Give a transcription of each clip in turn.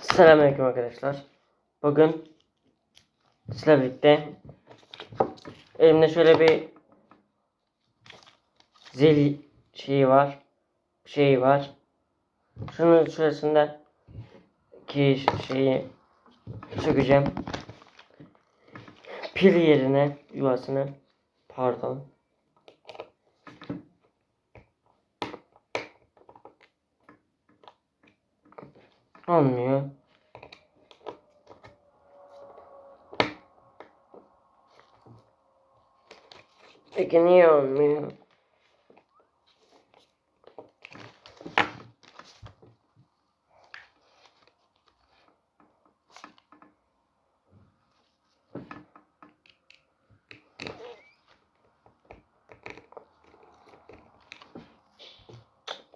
Selamünaleyküm arkadaşlar. Bugün sizlerle birlikte elimde şöyle bir zil şeyi var. Şeyi var. Şunun şurasında ki şeyi sökeceğim. Pil yerine yuvasını pardon. Olmuyor. Peki niye olmuyor?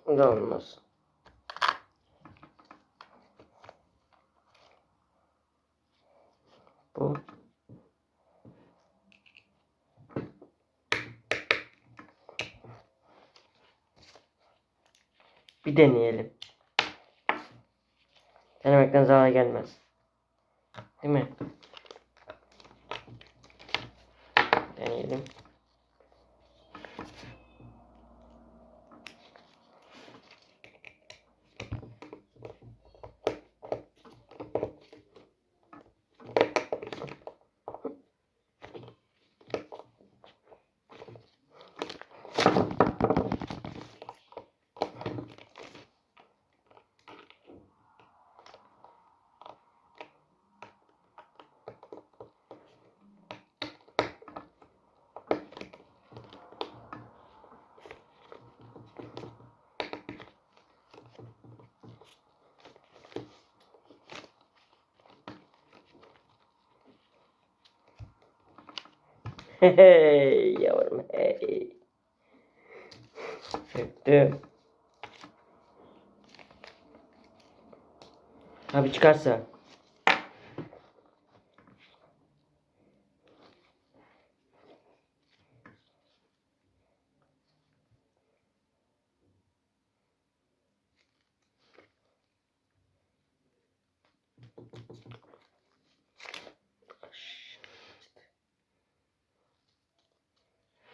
Olmaz. Bir deneyelim. Denemekten zarar gelmez. Değil mi? Deneyelim. Hey yavrum hey. Söktüm. Abi çıkarsa.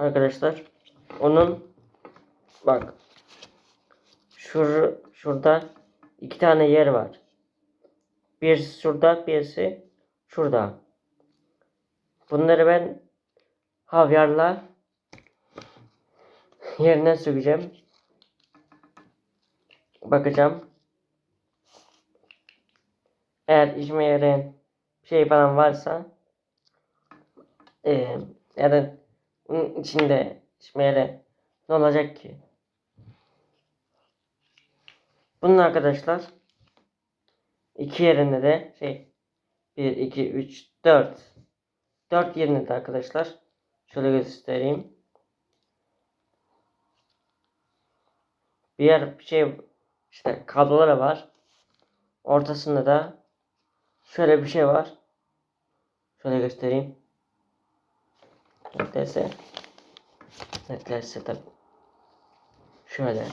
Arkadaşlar onun bak şur şurada iki tane yer var. Birisi şurada, birisi şurada. Bunları ben havyarla yerine sökeceğim. Bakacağım. Eğer işime yarayan şey falan varsa eee ya da içinde yarayan ne olacak ki? Bunun arkadaşlar iki yerinde de şey 1 2 3 4 4 yerinde de arkadaşlar şöyle göstereyim. Bir yer bir şey işte kabloları var. Ortasında da şöyle bir şey var. Şöyle göstereyim. Netlerse netlerse tabi. Şöyle.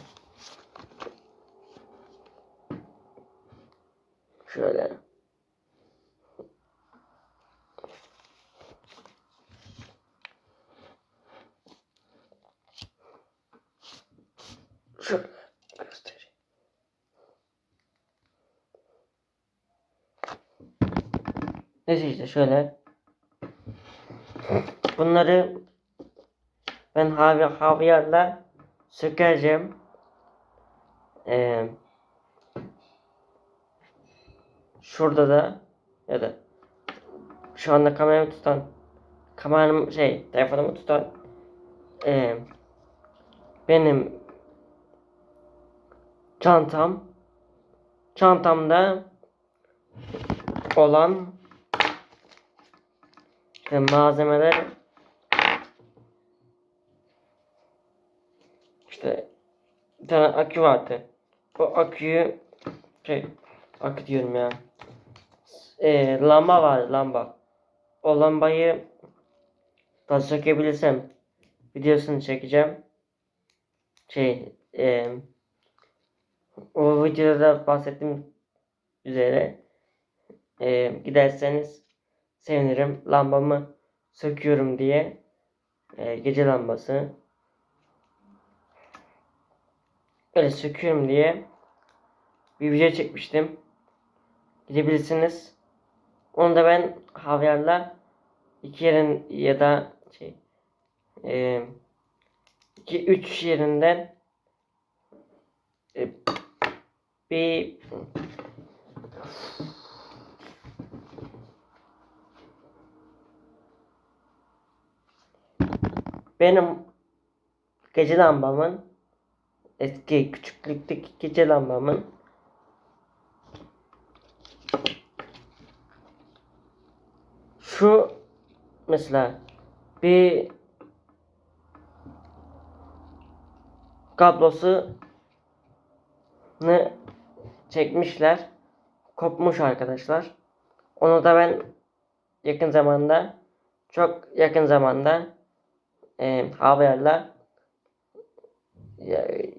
Şöyle. Şöyle. Neyse işte şöyle. Bunları ben havi havyarla sökeceğim. Ee, şurada da ya da şu anda kameramı tutan kameramı şey telefonumu tutan e, benim çantam çantamda olan işte malzemeler işte bir tane akü vardı. O aküyü şey akü diyorum ya. E, lamba var lamba. O lambayı da sökebilirsem videosunu çekeceğim. Şey e, o videoda bahsettiğim üzere e, giderseniz sevinirim. Lambamı söküyorum diye e, gece lambası böyle söküyorum diye bir video çekmiştim. Gidebilirsiniz. Onu da ben havyarla iki yerin ya da şey e, iki üç yerinden e, bir benim gece lambamın eski küçüklükteki gece lambamın şu mesela bir kablosu ne çekmişler. Kopmuş arkadaşlar. Onu da ben yakın zamanda çok yakın zamanda e, haberle ya-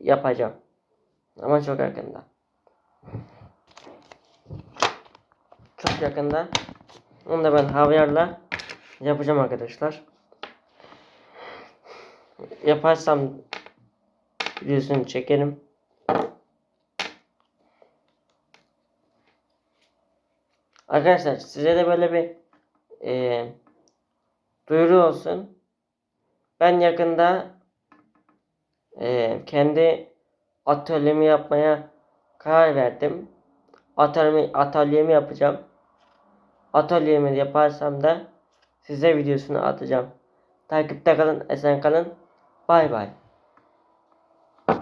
yapacağım. Ama çok yakında. Çok yakında. Onu da ben havyarla yapacağım arkadaşlar. Yaparsam videosunu çekerim. Arkadaşlar size de böyle bir e, duyuru olsun. Ben yakında e, kendi atölyemi yapmaya karar verdim. Atölyemi, atölyemi yapacağım. Atölyemi yaparsam da size videosunu atacağım. Takipte kalın, esen kalın. Bay bay.